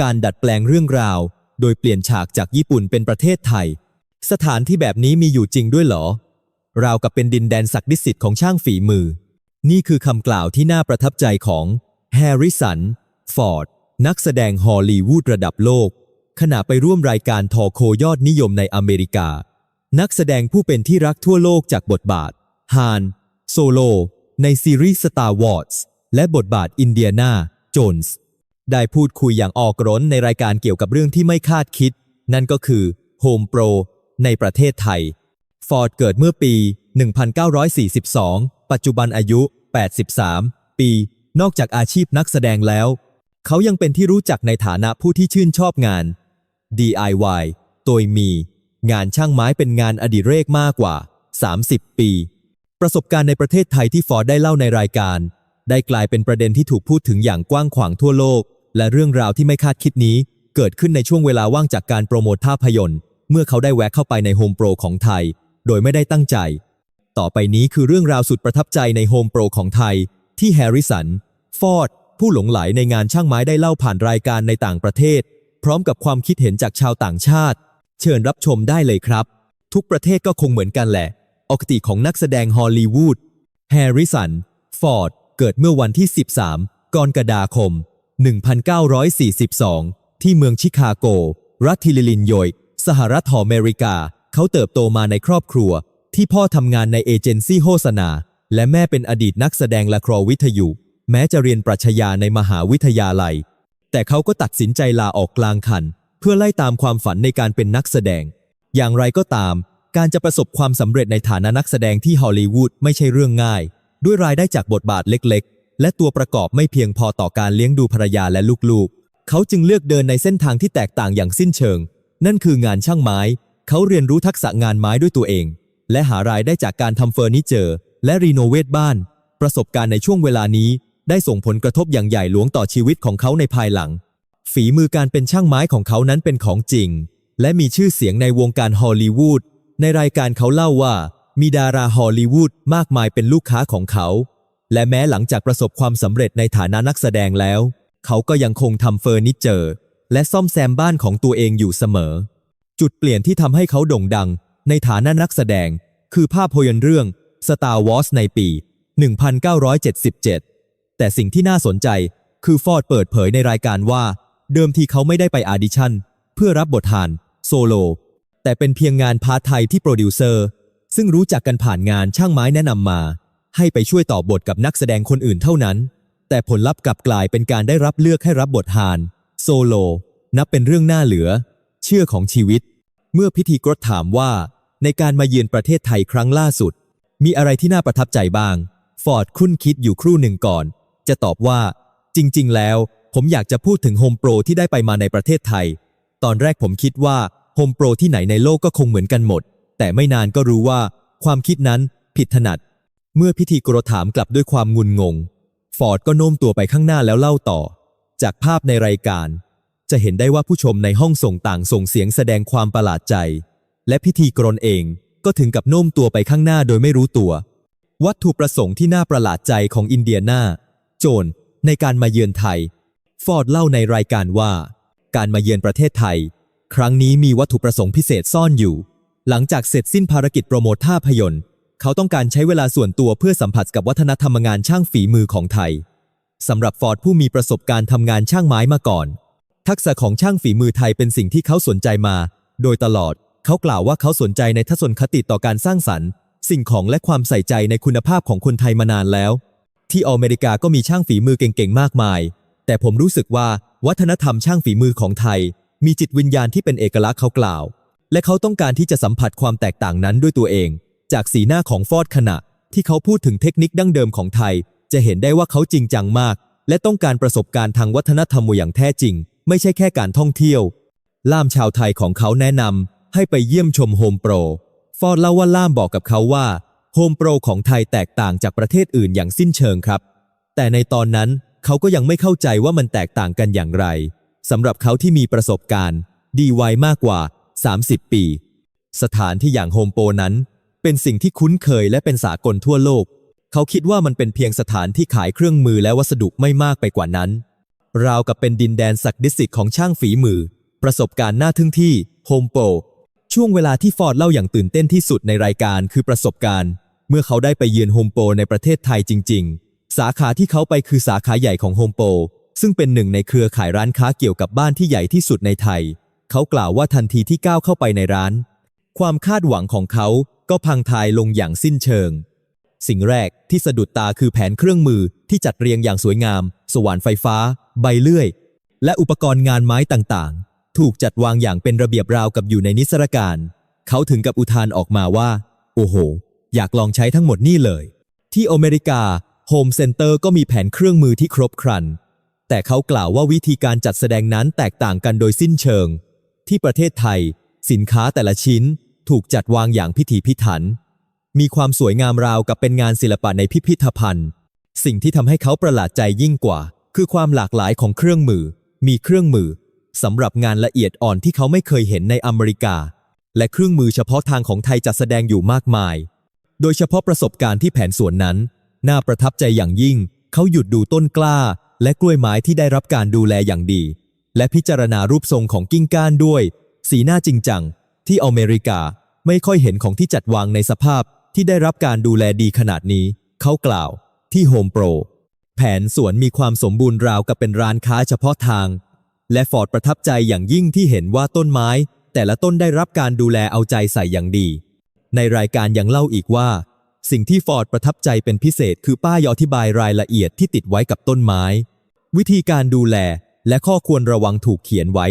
การดัดแปลงเรื่องราว โดยเปลี่ยนฉากจากญี่ปุ่นเป็นประเทศไทย สถานที่แบบนี้มีอยู่จริงด้วยเหรอ ราวกับเป็นดินแดนศักดิ์สิทธิ์ของช่างฝีมือ นี่คือคำกล่าวที่น่าประทับใจของแฮร์ริสัน ฟอร์ด นักแสดงฮอลลีวูดระดับโลก ขณะไปร่วมรายการทอโคยอดนิยมในอเมริกา นักแสดงผู้เป็นที่รักทั่วโลกจากบทบาท ฮาน โซโล ในซีรีส์ Star Wars และบทบาทอินเดียนา โจนส์ ได้พูดคุยอย่างออกร้นในรายการเกี่ยวกับเรื่องที่ไม่คาดคิด นั่นก็คือ Home Pro ในประเทศไทย ฟอร์ดเกิดเมื่อปี 1942 ปัจจุบันอายุ 83 ปี นอกจากอาชีพนักแสดงแล้ว เขายังเป็นที่รู้จักในฐานะผู้ที่ชื่นชอบงาน DIY โดยมี งานช่างไม้เป็นงานอดิเรกมากกว่า 30 ปี ประสบการณ์ในประเทศไทยที่ฟอร์ดได้เล่าในรายการ ได้กลายเป็นประเด็นที่ถูกพูดถึงอย่างกว้างขวางทั่วโลก และเรื่องราวที่ไม่คาดคิดนี้เกิดขึ้นในช่วงเวลาว่างจากการโปรโมทภาพยนตร์ เมื่อเขาได้แวะเข้าไปในโฮมโปรของไทย โดยไม่ได้ตั้งใจ ต่อไปนี้คือเรื่องราวสุดประทับใจในโฮมโปรของไทย ที่แฮร์ริสัน ฟอร์ด ผู้หลงไหลในงานช่างไม้ได้เล่าผ่านรายการในต่างประเทศ พร้อมกับความคิดเห็นจากชาวต่างชาติ เชิญรับชมได้เลยครับ ทุกประเทศก็คงเหมือนกันแหละอคติของนักแสดงฮอลลีวูดแฮร์ริสัน ฟอร์ด เกิดเมื่อวันที่ 13 กรกฎาคม 1942 ที่เมืองชิคาโก รัฐทิลิลินโยยสหรัฐอเมริกา เขาเติบโตมาในครอบครัว ที่พ่อทำงานในเอเจนซี่โฆษณา และแม่เป็นอดีตนักแสดงละครวิทยุ แม้จะเรียนปรัชญาในมหาวิทยาลัย แต่เขาก็ตัดสินใจลาออกกลางคัน เพื่อไล่ตามความฝันในการเป็นนักแสดง อย่างไรก็ตาม การจะประสบความสำเร็จในฐานะนักแสดงที่ฮอลลีวูดไม่ใช่เรื่องง่าย ด้วยรายได้จากบทบาทเล็ก และตัวประกอบไม่เพียงพอต่อการเลี้ยงดูภรรยาและลูกๆ เขาจึงเลือกเดินในเส้นทางที่แตกต่างอย่างสิ้นเชิง นั่นคืองานช่างไม้ เขาเรียนรู้ทักษะงานไม้ด้วยตัวเอง และหารายได้จากการทำเฟอร์นิเจอร์ และรีโนเวทบ้าน ประสบการณ์ในช่วงเวลานี้ ได้ส่งผลกระทบอย่างใหญ่หลวงต่อชีวิตของเขาในภายหลัง ฝีมือการเป็นช่างไม้ของเขานั้นเป็นของจริง และมีชื่อเสียงในวงการฮอลลีวูดในรายการเขาเล่าว่า มีดาราฮอลลีวูดมากมายเป็นลูกค้าของเขา และแม้หลังจากประสบความสำเร็จในฐานะนักแสดงแล้ว เขาก็ยังคงทำเฟอร์นิเจอร์ และซ่อมแซมบ้านของตัวเองอยู่เสมอ จุดเปลี่ยนที่ทำให้เขาโด่งดัง ในฐานะนักแสดง คือภาพยนตร์เรื่อง Star Wars ในปี 1977 แต่สิ่งที่น่าสนใจคือฟอร์ดเปิดเผยในรายการว่า เดิมทีเขาไม่ได้ไปออดิชั่น เพื่อรับบทหานโซโล แต่เป็นเพียงงานพาร์ทไทยที่โปรดิวเซอร์ ซึ่งรู้จักกันผ่านงานช่างไม้แนะนำมา ให้ไปช่วยต่อบทกับนักแสดงคนอื่นเท่านั้น แต่ผลลัพธ์กลับกลายเป็นการได้รับเลือกให้รับบทฮาน โซโล นับเป็นเรื่องน่าเหลือ เชื่อของชีวิต เมื่อพิธีกรถามว่า ในการมาเยือนประเทศไทยครั้งล่าสุด มีอะไรที่น่าประทับใจบ้าง ฟอร์ดคุ้นคิดอยู่ครู่หนึ่งก่อน จะตอบว่า จริง ๆ แล้ว ผมอยากจะพูดถึงโฮมโปรที่ได้ไปมาในประเทศไทย ตอนแรกผมคิดว่าโฮมโปรที่ไหนในโลกก็คงเหมือนกันหมด แต่ไม่นานก็รู้ว่า ความคิดนั้นผิดถนัด เมื่อพิธีกรถามกลับด้วยความงุนงง ฟอร์ดก็โน้มตัวไปข้างหน้าแล้วเล่าต่อ จากภาพในรายการ จะเห็นได้ว่าผู้ชมในห้องส่งต่างส่งเสียงแสดงความประหลาดใจ และพิธีกรเองก็ถึงกับโน้มตัวไปข้างหน้าโดยไม่รู้ตัว วัตถุประสงค์ที่น่าประหลาดใจของอินเดียนา โจนในการมาเยือนไทย ฟอร์ดเล่าในรายการว่า การมาเยือนประเทศไทย ครั้งนี้มีวัตถุประสงค์พิเศษซ่อนอยู่ หลังจากเสร็จสิ้นภารกิจโปรโมทภาพยนตร์ เขาต้องการใช้เวลาส่วนตัวเพื่อสัมผัสกับวัฒนธรรมงานช่างฝีมือของไทยสำหรับฟอร์ดผู้มีประสบการณ์ทำงานช่างไม้มาก่อน ทักษะของช่างฝีมือไทยเป็นสิ่งที่เขาสนใจมา โดยตลอด เขากล่าวว่าเขาสนใจในทัศนคติต่อการสร้างสรรค์ สิ่งของและความใส่ใจในคุณภาพของคนไทยมานานแล้ว ที่อเมริกาก็มีช่างฝีมือเก่งๆมากมาย แต่ผมรู้สึกว่าวัฒนธรรมช่างฝีมือของไทย มีจิตวิญญาณที่เป็นเอกลักษณ์เขากล่าว และเขาต้องการที่จะสัมผัสความแตกต่างนั้นด้วยตัวเอง จากสีหน้าของฟอดขณะ ที่เขาพูดถึงเทคนิคดั้งเดิมของไทย จะเห็นได้ว่าเขาจริงจังมาก และต้องการประสบการณ์ทางวัฒนธรรมอย่างแท้จริง ไม่ใช่แค่การท่องเที่ยว ล่ามชาวไทยของเขาแนะนำให้ไปเยี่ยมชมโฮมโปร ฟอดเล่าว่าล่ามบอกกับเขาว่าโฮมโปรของไทยแตกต่างจากประเทศอื่นอย่างสิ้นเชิงครับ แต่ในตอนนั้นเขาก็ยังไม่เข้าใจว่ามันแตกต่างกันอย่างไรสำหรับเขาที่มีประสบการณ์ ดีไวมากกว่า 30 ปี สถานที่อย่างโฮมโปรนั้น เป็นสิ่งที่คุ้นเคยและเป็นสากลทั่วโลก เขาคิดว่ามันเป็นเพียงสถานที่ขายเครื่องมือและวัสดุไม่มากไปกว่านั้น ราวกับเป็นดินแดนศักดิสิทธิ์ของช่างฝีมือ ประสบการณ์น่าทึ่งที่โฮมโปรช่วงเวลาที่ฟอร์ดเล่าอย่างตื่นเต้นที่สุดในรายการคือประสบการณ์ เมื่อเขาได้ไปเยือนโฮมโปรในประเทศไทยจริง ๆ สาขาที่เขาไปคือสาขาใหญ่ของโฮมโปรซึ่งเป็นหนึ่งในเครือข่ายร้านค้าเกี่ยวกับบ้านที่ใหญ่ที่สุดในไทย เขากล่าวว่าทันทีที่ก้าวเข้าไปในร้าน ความคาดหวังของเขา ก็พังทายลงอย่างสิ้นเชิง สิ่งแรกที่สะดุดตาคือแผนเครื่องมือที่จัดเรียงอย่างสวยงาม สว่านไฟฟ้า ใบเลื่อย และอุปกรณ์งานไม้ต่างๆ ถูกจัดวางอย่างเป็นระเบียบราวกับอยู่ในนิสรการ เขาถึงกับอุทานออกมาว่า โอ้โห อยากลองใช้ทั้งหมดนี่เลย ที่อเมริกาโฮมเซ็นเตอร์ก็มีแผนเครื่องมือที่ครบครัน แต่เขากล่าวว่าวิธีการจัดแสดงนั้นแตกต่างกันโดยสิ้นเชิง ที่ประเทศไทย สินค้าแต่ละชิ้น ถูกจัดวางอย่างพิถีพิถัน มีความสวยงามราวกับเป็นงานศิลปะในพิพิธภัณฑ์ สิ่งที่ทำให้เขาประหลาดใจยิ่งกว่า คือความหลากหลายของเครื่องมือ มีเครื่องมือสำหรับงานละเอียดอ่อนที่เขาไม่เคยเห็นในอเมริกา และเครื่องมือเฉพาะทางของไทยจัดแสดงอยู่มากมาย โดยเฉพาะประสบการณ์ที่แผนสวนนั้น น่าประทับใจอย่างยิ่ง เขาหยุดดูต้นกล้า และกล้วยไม้ที่ได้รับการดูแลอย่างดี และพิจารณารูปทรงของกิ้งก้านด้วย สีหน้าจริงจัง ที่อเมริกาไม่ค่อยเห็นของที่จัดวางในสภาพที่ได้รับการดูแลดีขนาดนี้ เขากล่าว ที่โฮมโปร แผนสวนมีความสมบูรณ์ราวกับเป็นร้านค้าเฉพาะทาง และฟอร์ดประทับใจอย่างยิ่งที่เห็นว่าต้นไม้ แต่ละต้นได้รับการดูแลเอาใจใส่อย่างดี ในรายการยังเล่าอีกว่า สิ่งที่ฟอร์ดประทับใจเป็นพิเศษคือป้ายอธิบายรายละเอียดที่ติดไว้กับต้นไม้ วิธีการดูแลและข้อควรระวังถูกเขียนไว้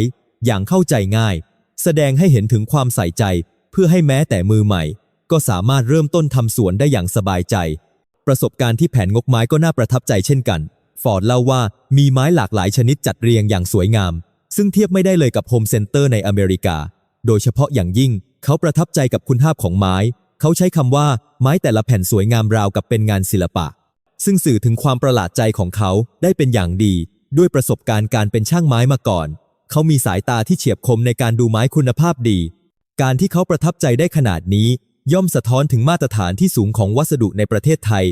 อย่างเข้าใจง่าย แสดงให้เห็นถึงความใส่ใจ เพื่อให้แม้แต่มือใหม่ ก็สามารถเริ่มต้นทำสวนได้อย่างสบายใจ ประสบการณ์ที่แผนงกไม้ก็น่าประทับใจเช่นกัน ฟอร์ดเล่าว่ามีไม้หลากหลายชนิดจัดเรียงอย่างสวยงาม ซึ่งเทียบไม่ได้เลยกับโฮมเซ็นเตอร์ในอเมริกา โดยเฉพาะอย่างยิ่ง เขาประทับใจกับคุณภาพของไม้ เขาใช้คำว่าไม้แต่ละแผ่นสวยงามราวกับเป็นงานศิลปะ ซึ่งสื่อถึงความประหลาดใจของเขาได้เป็นอย่างดี ด้วยประสบการณ์การเป็นช่างไม้มาก่อน เขามีสายตาที่เฉียบคมในการดูไม้คุณภาพดี การที่เขาประทับใจได้ขนาดนี้ ย่อมสะท้อนถึงมาตรฐานที่สูงของวัสดุในประเทศไทย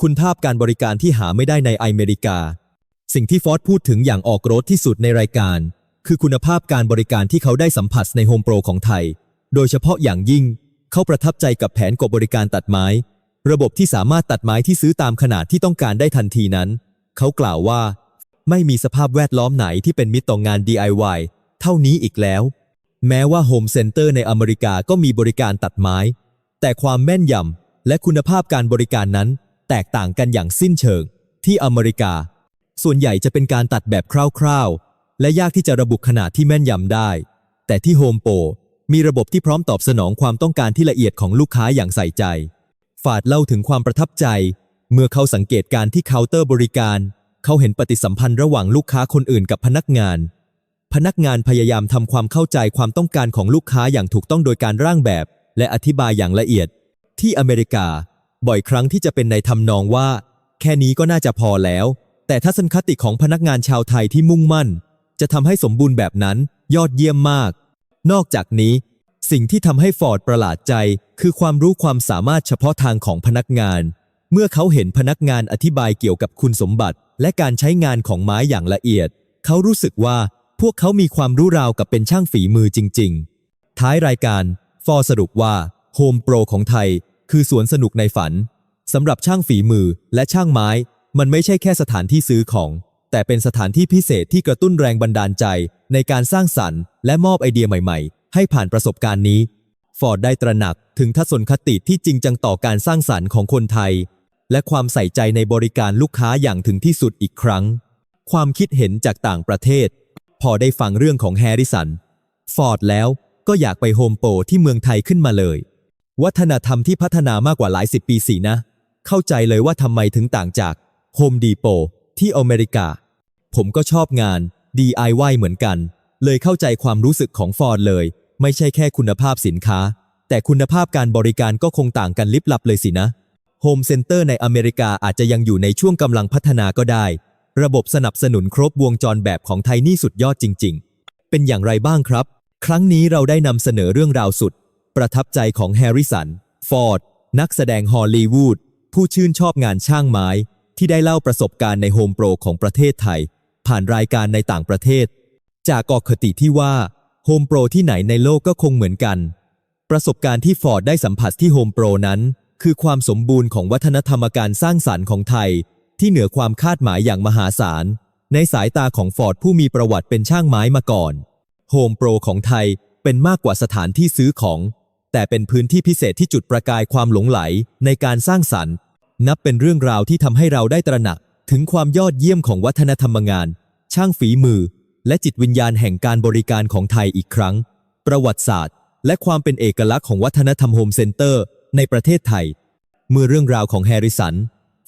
คุณภาพการบริการที่หาไม่ได้ในอเมริกา สิ่งที่ฟอร์ดพูดถึงอย่างออกรถที่สุดในรายการ คือคุณภาพการบริการที่เขาได้สัมผัสในโฮมโปรของไทย โดยเฉพาะอย่างยิ่ง เขาประทับใจกับแผนกบบริการตัดไม้ ระบบที่สามารถตัดไม้ที่ซื้อตามขนาดที่ต้องการได้ทันทีนั้น เขากล่าวว่า ไม่มีสภาพแวดล้อมไหนที่เป็นมิตรต่องาน DIY เท่านี้อีกแล้ว แม้ว่าโฮมเซ็นเตอร์ในอเมริกาก็มีบริการตัดไม้ แต่ความแม่นยำและคุณภาพการบริการนั้น แตกต่างกันอย่างสิ้นเชิง ที่อเมริกา ส่วนใหญ่จะเป็นการตัดแบบคร่าวๆ และยากที่จะระบุขนาดที่แม่นยำได้ แต่ที่โฮมโปรมีระบบที่พร้อมตอบสนองความต้องการที่ละเอียดของลูกค้าอย่างใส่ใจ ฝาดเล่าถึงความประทับใจ เมื่อเขาสังเกตการที่เคาน์เตอร์บริการ เขาเห็นปฏิสัมพันธ์ระหว่างลูกค้าคนอื่นกับพนักงาน พนักงานพยายามทำความเข้าใจความต้องการของลูกค้าอย่างถูกต้องโดยการร่างแบบ และอธิบายอย่างละเอียด ที่อเมริกา บ่อยครั้งที่จะเป็นในทำนองว่า แค่นี้ก็น่าจะพอแล้ว แต่ทัศนคติของพนักงานชาวไทยที่มุ่งมั่น จะทำให้สมบูรณ์แบบนั้นยอดเยี่ยมมาก นอกจากนี้ สิ่งที่ทำให้ฟอร์ดประหลาดใจ คือความรู้ความสามารถเฉพาะทางของพนักงาน เมื่อเขาเห็นพนักงานอธิบายเกี่ยวกับคุณสมบัติ และการใช้งานของไม้อย่างละเอียด เขารู้สึกว่าพวกเขามีความรู้ราวกับเป็นช่างฝีมือจริง ๆ ท้ายรายการ ฟอร์สรุปว่าโฮมโปรของไทย คือสวนสนุกในฝันสำหรับช่างฝีมือและช่างไม้ มันไม่ใช่แค่สถานที่ซื้อของ แต่เป็นสถานที่พิเศษที่กระตุ้นแรงบันดาลใจ ในการสร้างสรรค์และมอบไอเดียใหม่ๆ ให้ผ่านประสบการณ์นี้ ฟอร์ดได้ตระหนักถึงทัศนคติที่จริงจังต่อการสร้างสรรค์ของคนไทย และความใส่ใจในบริการลูกค้าอย่างถึงที่สุดอีกครั้ง ความคิดเห็นจากต่างประเทศ พอได้ฟังเรื่องของแฮร์ริสัน ฟอร์ดแล้วก็อยากไปโฮมโปรที่เมืองไทยขึ้นมาเลย วัฒนธรรมที่พัฒนามากกว่าหลายสิบปีสินะ เข้าใจเลยว่าทำไมถึงต่างจากโฮมดีโปที่อเมริกา ผมก็ชอบงาน DIY เหมือนกัน เลยเข้าใจความรู้สึกของฟอร์ดเลย ไม่ใช่แค่คุณภาพสินค้า แต่คุณภาพการบริการก็คงต่างกันลิบลับเลยสินะ โฮมเซ็นเตอร์ในอเมริกาอาจจะยังอยู่ในช่วงกำลังพัฒนาก็ได้ ระบบสนับสนุนครบวงจรแบบของไทยนี่สุดยอดจริง ๆ เป็นอย่างไรบ้างครับ ครั้งนี้เราได้นำเสนอเรื่องราวสุด ประทับใจของแฮร์ริสัน ฟอร์ด นักแสดงฮอลลีวูด ผู้ชื่นชอบงานช่างไม้ ที่ได้เล่าประสบการณ์ในโฮมโปรของประเทศไทย ผ่านรายการในต่างประเทศ จากอคติที่ว่าโฮมโปรที่ไหนในโลกก็คงเหมือนกัน ประสบการณ์ที่ฟอร์ดได้สัมผัสที่โฮมโปรนั้น คือความสมบูรณ์ของวัฒนธรรมการสร้างสรรค์ของไทย ที่เหนือความคาดหมายอย่างมหาศาล ในสายตาของฟอร์ดผู้มีประวัติเป็นช่างไม้มาก่อนโฮมโปรของไทยเป็นมากกว่าสถานที่ซื้อของ แต่เป็นพื้นที่พิเศษที่จุดประกายความหลงไหลในการสร้างสรรค์ นับเป็นเรื่องราวที่ทำให้เราได้ตระหนัก ถึงความยอดเยี่ยมของวัฒนธรรมงาน ช่างฝีมือ และจิตวิญญาณแห่งการบริการของไทยอีกครั้ง ประวัติศาสตร์ และความเป็นเอกลักษณ์ของวัฒนธรรมโฮมเซ็นเตอร์ ในประเทศไทย เมื่อเรื่องราวของแฮร์ริสัน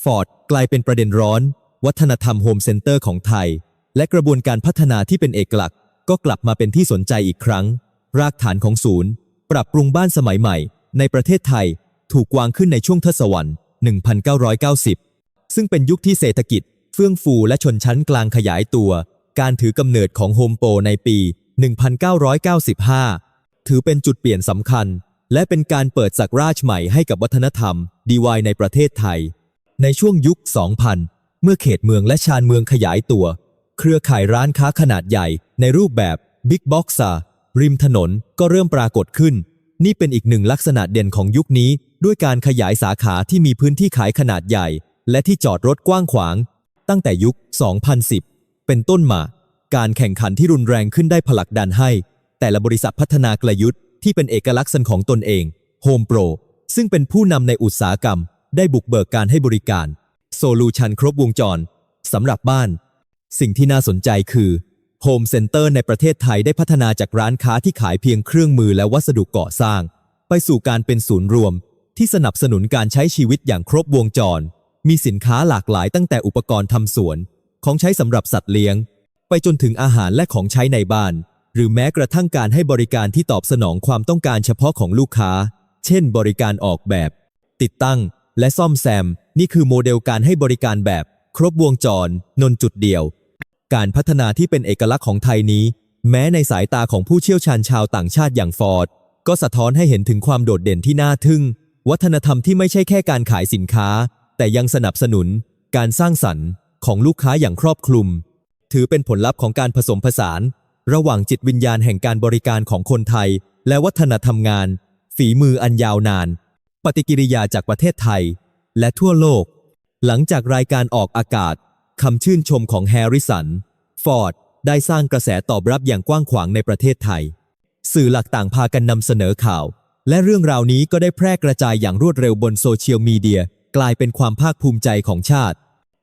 ฟอร์ดกลายเป็นประเด็นร้อน วัฒนธรรมโฮมเซ็นเตอร์ของไทย และกระบวนการพัฒนาที่เป็นเอกลักษณ์ ก็กลับมาเป็นที่สนใจอีกครั้ง รากฐานของศูนย์ ปรับปรุงบ้านสมัยใหม่ ในประเทศไทย ถูกวางขึ้นในช่วงทศวรรษ 1990 ซึ่งเป็นยุคที่เศรษฐกิจ เฟื่องฟูและชนชั้นกลางขยายตัว การถือกำเนิดของโฮมโปรในปี 1995 ถือเป็นจุดเปลี่ยนสำคัญ และเป็นการเปิดสักราชใหม่ให้กับวัฒนธรรม ดีวายในประเทศไทย ในช่วงยุค 2000 เมื่อเขตเมืองและชานเมืองขยายตัว เครือข่ายร้านค้าขนาดใหญ่ ในรูปแบบบิ๊กบ็อกซ์ริมถนนก็เริ่มปรากฏขึ้น นี่เป็นอีกหนึ่งลักษณะเด่นของยุคนี้ ด้วยการขยายสาขาที่มีพื้นที่ขายขนาดใหญ่ และที่จอดรถกว้างขวาง ตั้งแต่ยุค 2010 เป็นต้นมา การแข่งขันที่รุนแรงขึ้นได้ผลักดันให้ แต่ละบริษัทพัฒนากลยุทธ์ ที่เป็นเอกลักษณ์ของตนเอง Home Pro ซึ่งเป็นผู้นำในอุตสาหกรรม ได้บุกเบิกการให้บริการ โซลูชันครบวงจรสำหรับบ้าน สิ่งที่น่าสนใจคือ Home Center ในประเทศไทยได้พัฒนาจากร้านค้าที่ขายเพียงเครื่องมือและวัสดุก่อสร้าง ไปสู่การเป็นศูนย์รวม ที่สนับสนุนการใช้ชีวิตอย่างครบวงจร มีสินค้าหลากหลายตั้งแต่อุปกรณ์ทำสวน ของใช้สำหรับสัตว์เลี้ยง ไปจนถึงอาหารและของใช้ในบ้าน หรือแม้กระทั่งการให้บริการที่ตอบสนองความต้องการเฉพาะของลูกค้า เช่น บริการออกแบบ ติดตั้ง และซ่อมแซม นี่คือโมเดลการให้บริการแบบ ครบวงจร นนจุดเดียว การพัฒนาที่เป็นเอกลักษณ์ของไทยนี้ แม้ในสายตาของผู้เชี่ยวชาญชาวต่างชาติอย่างฟอร์ด ก็สะท้อนให้เห็นถึงความโดดเด่นที่น่าทึ่ง วัฒนธรรมที่ไม่ใช่แค่การขายสินค้า แต่ยังสนับสนุน การสร้างสรรค์ของลูกค้าอย่างครอบคลุม ถือเป็นผลลัพธ์ของการผสมผสาน ระหว่างจิตวิญญาณแห่งการบริการของคนไทย และวัฒนธรรมงาน ฝีมืออันยาวนาน ปฏิกิริยาจากประเทศไทย และทั่วโลก หลังจากรายการออกอากาศคำชื่นชมของแฮร์ริสัน ฟอร์ด ได้สร้างกระแสตอบรับอย่างกว้างขวางในประเทศไทย สื่อหลักต่างพากันนำเสนอข่าว และเรื่องราวนี้ก็ได้แพร่กระจายอย่างรวดเร็วบนโซเชียลมีเดีย กลายเป็นความภาคภูมิใจของชาติ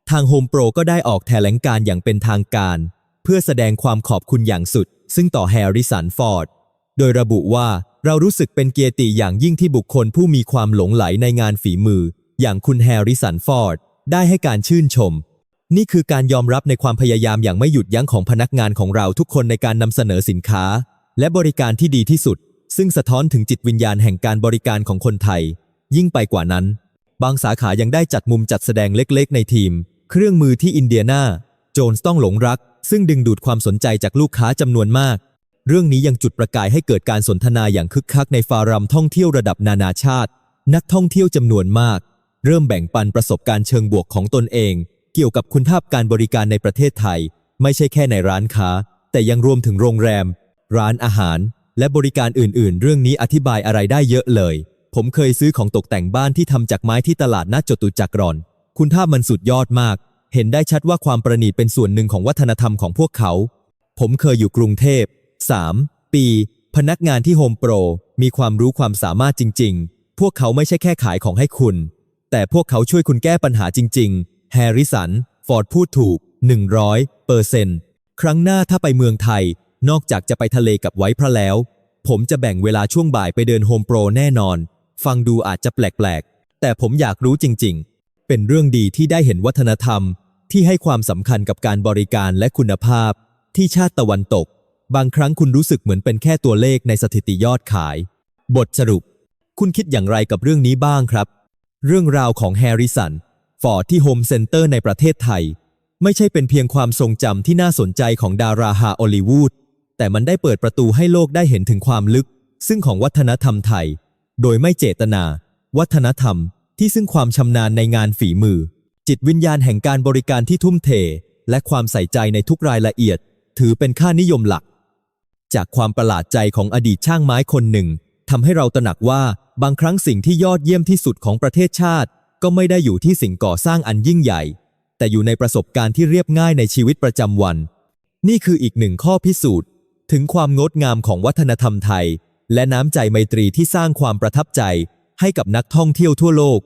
ทางโฮมโปรก็ได้ออกแถลงการอย่างเป็นทางการ เพื่อแสดงความขอบคุณอย่างสุด ซึ่งต่อแฮร์ริสันฟอร์ด โดยระบุว่าเรารู้สึกเป็นเกียรติอย่างยิ่งที่บุคคลผู้มีความหลงไหลในงานฝีมือ อย่างคุณแฮร์ริสันฟอร์ด ได้ให้การชื่นชม นี่คือการยอมรับในความพยายามอย่างไม่หยุดยั้งของพนักงานของเราทุกคนในการนำเสนอสินค้า และบริการที่ดีที่สุด ซึ่งสะท้อนถึงจิตวิญญาณแห่งการบริการของคนไทย ยิ่งไปกว่านั้น บางสาขายังได้จัดมุมจัดแสดงเล็กๆ ในทีม เครื่องมือที่อินเดียนาโจนส์ต้องหลงรัก ซึ่งดึงดูดความสนใจจากลูกค้าจำนวนมาก เรื่องนี้ยังจุดประกายให้เกิดการสนทนาอย่างคึกคักในฟารัมท่องเที่ยวระดับนานาชาติ นักท่องเที่ยวจำนวนมาก เริ่มแบ่งปันประสบการณ์เชิงบวกของตนเอง เกี่ยวกับคุณภาพการบริการในประเทศไทย ไม่ใช่แค่ในร้านค้า แต่ยังรวมถึงโรงแรม ร้านอาหาร และบริการอื่น ๆ เรื่องนี้อธิบายอะไรได้เยอะเลย ผมเคยซื้อของตกแต่งบ้านที่ทำจากไม้ที่ตลาดนัดจตุจักรรอน คุณภาพมันสุดยอดมาก เห็นได้ชัดว่าความประณีตเป็นส่วนหนึ่งของวัฒนธรรมของพวกเขา ผมเคยอยู่กรุงเทพ 3 ปี พนักงานที่โฮมโปร มีความรู้ความสามารถจริง ๆ พวกเขาไม่ใช่แค่ขายของให้คุณ แต่พวกเขาช่วยคุณแก้ปัญหาจริง ๆ แฮร์ริสัน ฟอร์ดพูดถูก 100เปอร์เซนต์ครั้งหน้าถ้าไปเมืองไทย นอกจากจะไปทะเลกับไว้พระแล้ว ผมจะแบ่งเวลาช่วงบ่ายไปเดินโฮมโปรแน่นอน ฟังดูอาจจะแปลกๆ แต่ผมอยากรู้จริง ๆ เป็นเรื่องดีที่ได้เห็นวัฒนธรรม ที่ให้ความสำคัญกับการบริการและคุณภาพ ที่ชาติตะวันตก บางครั้งคุณรู้สึกเหมือนเป็นแค่ตัวเลขในสถิติยอดขาย บทสรุป คุณคิดอย่างไรกับเรื่องนี้บ้างครับ เรื่องราวของแฮร์ริสันฟอร์ดที่โฮมเซ็นเตอร์ในประเทศไทย ไม่ใช่เป็นเพียงความทรงจำที่น่าสนใจของดาราฮาอลลีวูดแต่มันได้เปิดประตูให้โลกได้เห็นถึงความลึก ซึ่งของวัฒนธรรมไทย โดยไม่เจตนา วัฒนธรรม ที่ซึ่งความชำนาญในงานฝีมือ จิตวิญญาณแห่งการบริการที่ทุ่มเท และความใส่ใจในทุกรายละเอียด ถือเป็นค่านิยมหลัก จากความประหลาดใจของอดีตช่างไม้คนหนึ่งทำให้เราตระหนักว่าบางครั้งสิ่งที่ยอดเยี่ยมที่สุดของประเทศชาติ ก็ไม่ได้อยู่ที่สิ่งก่อสร้างอันยิ่งใหญ่ แต่อยู่ในประสบการณ์ที่เรียบง่ายในชีวิตประจำวัน นี่คืออีกหนึ่งข้อพิสูจน์ ถึงความงดงามของวัฒนธรรมไทย และน้ำใจไมตรีที่สร้างความประทับใจให้กับนักท่องเที่ยวทั่วโลก